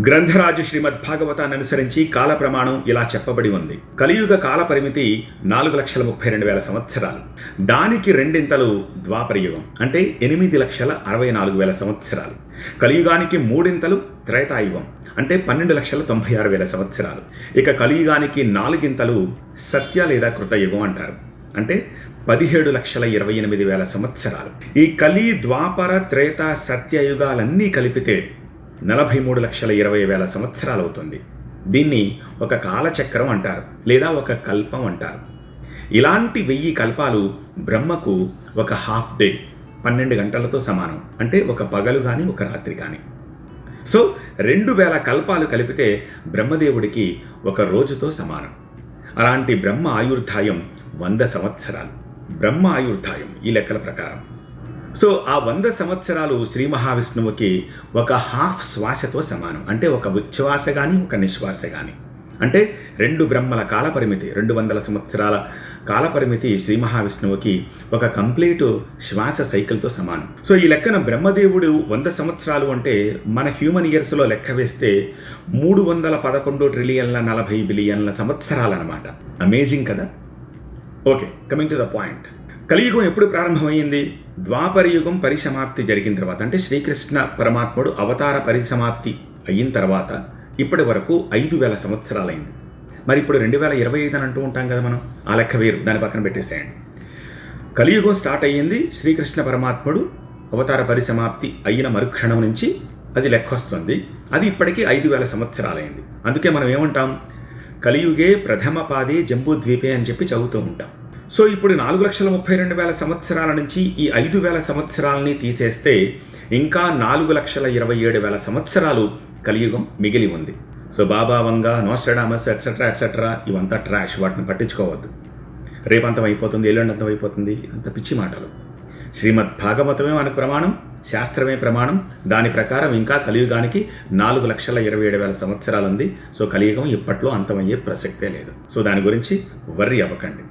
గ్రంథరాజు శ్రీమద్ భాగవతాన్ని అనుసరించి కాల ప్రమాణం ఇలా చెప్పబడి ఉంది. కలియుగ కాల పరిమితి నాలుగు లక్షల ముప్పై రెండు వేల సంవత్సరాలు. దానికి రెండింతలు ద్వాపరయుగం అంటే ఎనిమిది లక్షల అరవై నాలుగు వేల సంవత్సరాలు. కలియుగానికి మూడింతలు త్రేతాయుగం అంటే పన్నెండు లక్షల తొంభై ఆరు వేల సంవత్సరాలు. ఇక కలియుగానికి నాలుగింతలు సత్య లేదా కృతయుగం అంటారు అంటే పదిహేడు లక్షల ఇరవై ఎనిమిది వేల సంవత్సరాలు. ఈ కలి ద్వాపర త్రేత సత్యయుగాలన్నీ కలిపితే నలభై మూడు లక్షల ఇరవై వేల సంవత్సరాలు అవుతుంది దీన్ని ఒక కాలచక్రం అంటారు లేదా ఒక కల్పం అంటారు. ఇలాంటి వెయ్యి కల్పాలు బ్రహ్మకు ఒక హాఫ్ డే పన్నెండు గంటలతో సమానం. అంటే ఒక పగలు కానీ ఒక రాత్రి కానీ సో రెండు వేల కల్పాలు కలిపితే బ్రహ్మదేవుడికి ఒక రోజుతో సమానం. అలాంటి బ్రహ్మ ఆయుర్ధాయం వంద సంవత్సరాలు. బ్రహ్మ ఆయుర్ధాయం ఈ లెక్కల ప్రకారం. సో ఆ వంద సంవత్సరాలు శ్రీ మహావిష్ణువుకి ఒక హాఫ్ శ్వాసతో సమానం. అంటే ఒక ఉచ్ఛ్వాస కానీ ఒక నిశ్వాస కానీ అంటే రెండు బ్రహ్మల కాలపరిమితి రెండు వందల సంవత్సరాల కాలపరిమితి శ్రీ మహావిష్ణువుకి ఒక కంప్లీట్ శ్వాస సైకిల్తో సమానం. సో ఈ లెక్కన బ్రహ్మదేవుడు వంద సంవత్సరాలు అంటే మన హ్యూమన్ ఇయర్స్లో లెక్క వేస్తే మూడు వందల పదకొండు ట్రిలియన్ల నలభై బిలియన్ల సంవత్సరాలు అనమాట అమేజింగ్ కదా? Okay coming to the point. కలియుగం ఎప్పుడు ప్రారంభమైంది ద్వాపరయుగం పరిసమాప్తి జరిగిన తర్వాత అంటే శ్రీకృష్ణ పరమాత్ముడు అవతార పరిసమాప్తి అయిన తర్వాత ఇప్పటి వరకు ఐదు వేల సంవత్సరాలైంది. మరి ఇప్పుడు రెండు వేల ఇరవై ఐదు అని అంటూ ఉంటాం కదా మనం ఆ లెక్క వేరు. దాని పక్కన పెట్టేసేయండి. కలియుగం స్టార్ట్ అయ్యింది శ్రీకృష్ణ పరమాత్ముడు అవతార పరిసమాప్తి అయిన మరుక్షణం నుంచి అది లెక్క వస్తుంది. అది ఇప్పటికీ ఐదు వేల సంవత్సరాలైంది. అందుకే మనం ఏమంటాం? కలియుగే ప్రథమ పాదే జంబూద్వీపే అని చెప్పి చదువుతూ ఉంటాం. సో ఇప్పుడు నాలుగు లక్షల ముప్పై రెండు వేల సంవత్సరాల నుంచి ఈ ఐదు వేల సంవత్సరాలని తీసేస్తే ఇంకా నాలుగు లక్షల ఇరవై ఏడు వేల సంవత్సరాలు కలియుగం మిగిలి ఉంది. So Baba Vanga Nostradamus etcetera etcetera ఇవంతా ట్రాష్ వాటిని పట్టించుకోవద్దు. రేపంతం అయిపోతుంది ఎల్లుండంతం అయిపోతుంది అంత పిచ్చి మాటలు. శ్రీమద్ భాగవతమే మనకు ప్రమాణం శాస్త్రమే ప్రమాణం దాని ప్రకారం ఇంకా కలియుగానికి నాలుగు లక్షల ఇరవై ఏడు వేల సంవత్సరాలు ఉంది సో కలియుగం ఇప్పట్లో అంతమయ్యే ప్రసక్తే లేదు. సో దాని గురించి వర్రి అవ్వకండి.